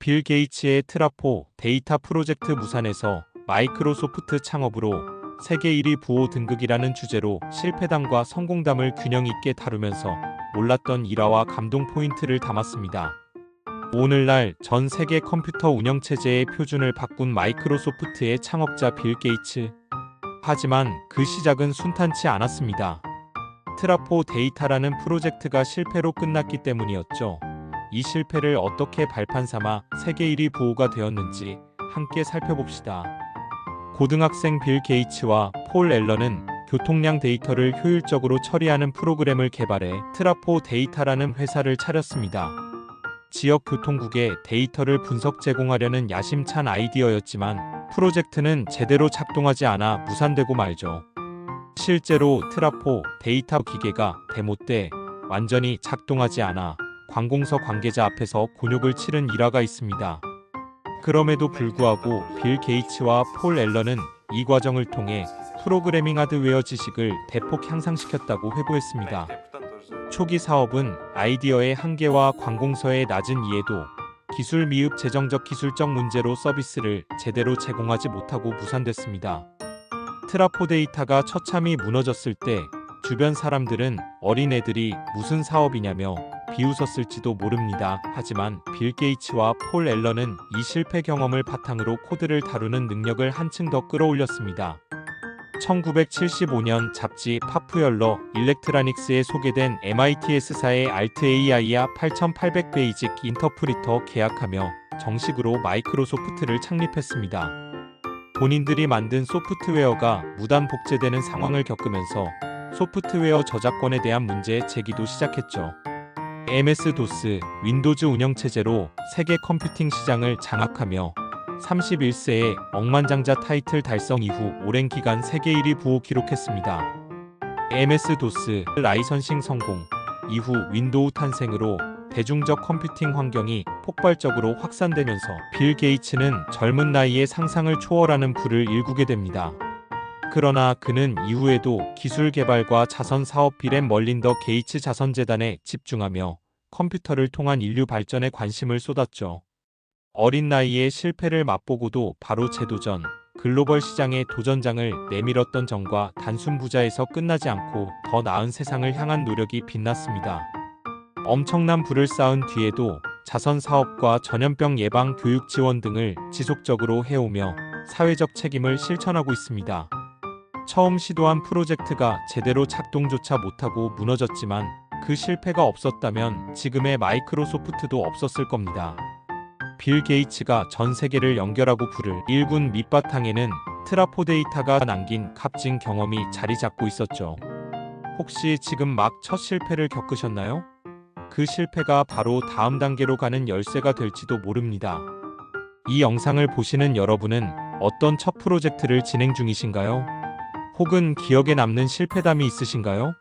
빌 게이츠의 트라포 데이터 프로젝트 무산에서 마이크로소프트 창업으로 세계 1위 부호 등극이라는 주제로 실패담과 성공담을 균형 있게 다루면서 몰랐던 일화와 감동 포인트를 담았습니다. 오늘날 전 세계 컴퓨터 운영 체제의 표준을 바꾼 마이크로소프트의 창업자 빌 게이츠. 하지만 그 시작은 순탄치 않았습니다. 트라포 데이터라는 프로젝트가 실패로 끝났기 때문이었죠. 이 실패를 어떻게 발판 삼아 세계 1위 부호가 되었는지 함께 살펴봅시다. 고등학생 빌 게이츠와 폴 앨런은 교통량 데이터를 효율적으로 처리하는 프로그램을 개발해 트라포 데이터라는 회사를 차렸습니다. 지역 교통국에 데이터를 분석 제공하려는 야심찬 아이디어였지만 프로젝트는 제대로 작동하지 않아 무산되고 말죠. 실제로 트라포 데이터 기계가 데모 때 완전히 작동하지 않아 관공서 관계자 앞에서 곤욕을 치른 일화가 있습니다. 그럼에도 불구하고 빌 게이츠와 폴 앨런은 이 과정을 통해 프로그래밍 하드웨어 지식을 대폭 향상시켰다고 회고했습니다. 초기 사업은 아이디어의 한계와 관공서의 낮은 이해도, 기술 미흡 재정적 기술적 문제로 서비스를 제대로 제공하지 못하고 무산됐습니다. 트라포 데이터가 처참히 무너졌을 때 주변 사람들은 어린애들이 무슨 사업이냐며 비웃었을지도 모릅니다. 하지만 빌 게이츠와 폴 앨런은 이 실패 경험을 바탕으로 코드를 다루는 능력을 한층 더 끌어올렸습니다. 1975년 잡지 파푸열러 일렉트라닉스에 소개된 MITS사의 알트 AI와 8800 베이직 인터프리터 계약하며 정식으로 마이크로소프트를 창립했습니다. 본인들이 만든 소프트웨어가 무단 복제되는 상황을 겪으면서 소프트웨어 저작권에 대한 문제 제기도 시작했죠. MS-DOS, 윈도즈 운영체제로 세계 컴퓨팅 시장을 장악하며 31세에 억만장자 타이틀 달성 이후 오랜 기간 세계 1위 부호 기록했습니다. MS-DOS 라이선싱 성공 이후 윈도우 탄생으로 대중적 컴퓨팅 환경이 폭발적으로 확산되면서 빌 게이츠는 젊은 나이에 상상을 초월하는 부를 일구게 됩니다. 그러나 그는 이후에도 기술 개발과 자선 사업 빌앤 멀린더 게이츠 자선재단에 집중하며 컴퓨터를 통한 인류 발전에 관심을 쏟았죠. 어린 나이에 실패를 맛보고도 바로 재도전, 글로벌 시장의 도전장을 내밀었던 정과 단순 부자에서 끝나지 않고 더 나은 세상을 향한 노력이 빛났습니다. 엄청난 부를 쌓은 뒤에도 자선 사업과 전염병 예방 교육 지원 등을 지속적으로 해오며 사회적 책임을 실천하고 있습니다. 처음 시도한 프로젝트가 제대로 작동조차 못하고 무너졌지만 그 실패가 없었다면 지금의 마이크로소프트도 없었을 겁니다. 빌 게이츠가 전 세계를 연결하고 부를 일군 밑바탕에는 트라포 데이터가 남긴 값진 경험이 자리 잡고 있었죠. 혹시 지금 막 첫 실패를 겪으셨나요? 그 실패가 바로 다음 단계로 가는 열쇠가 될지도 모릅니다. 이 영상을 보시는 여러분은 어떤 첫 프로젝트를 진행 중이신가요? 혹은 기억에 남는 실패담이 있으신가요?